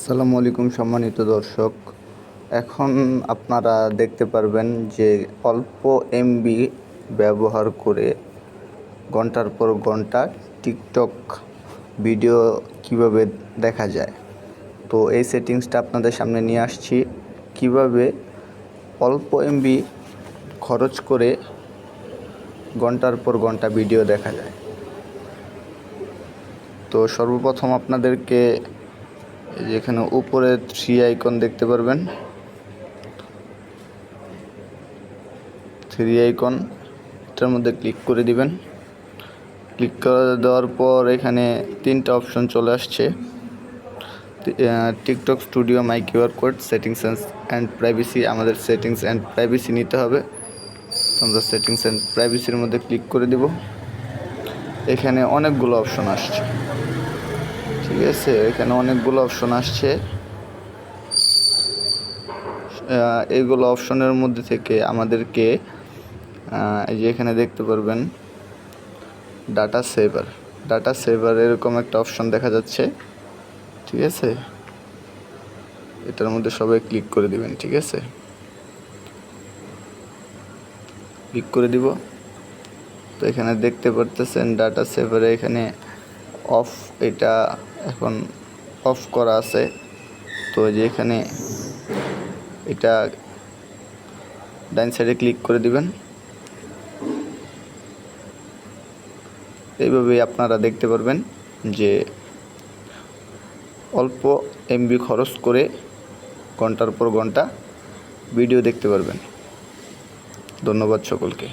আসসালামু আলাইকুম সম্মানিত দর্শক। এখন আপনারা দেখতে পারবেন যে অল্প এমবি ব্যবহার করে ঘণ্টার পর ঘণ্টা টিকটক ভিডিও কীভাবে দেখা যায়। তো এই সেটিংসটা আপনাদের সামনে নিয়ে আসছি। কীভাবে অল্প এমবি খরচ করে ঘণ্টার পর ঘণ্টা ভিডিও দেখা যায়। তো সর্বপ্রথম আপনাদেরকে এই যে এখানে উপরে থ্রি আইকন দেখতে পারবেন। থ্রি আইকন এটার মধ্যে ক্লিক করে দিবেন। ক্লিক করে দেওয়ার পর এখানে তিনটা অপশন চলে আসছে। TikTok studio my QR code settings and privacy আমাদের সেটিংস অ্যান্ড প্রাইভেসি নিতে হবে। আমরা সেটিংস অ্যান্ড প্রাইভেসির মধ্যে ক্লিক করে দিব। এখানে অনেকগুলো অপশন আসছে। ঠিক আছে, এখানে অনেকগুলো অপশন আসছে। এইগুলো অপশনের মধ্যে থেকে আমাদেরকে এই যে এখানে দেখতে পারবেন ডাটা সেভার ডাটা সেভার এরকম একটা অপশন দেখা যাচ্ছে, ঠিক আছে? এটার মধ্যে সবাই ক্লিক করে দিবেন, ঠিক আছে? ক্লিক করে দিব। তো এখানে দেখতে পারতেছেন ডাটা সেভারে এখানে অফ এটা এখন অফ করা আছে। তো যে এখানে এটা ডাইন সাইডে ক্লিক করে দিবেন। এইভাবেই আপনারা দেখতে পারবেন যে অল্প এমবি খরচ করে ঘণ্টার পর ঘণ্টা ভিডিও দেখতে পারবেন। ধন্যবাদ সকলকে।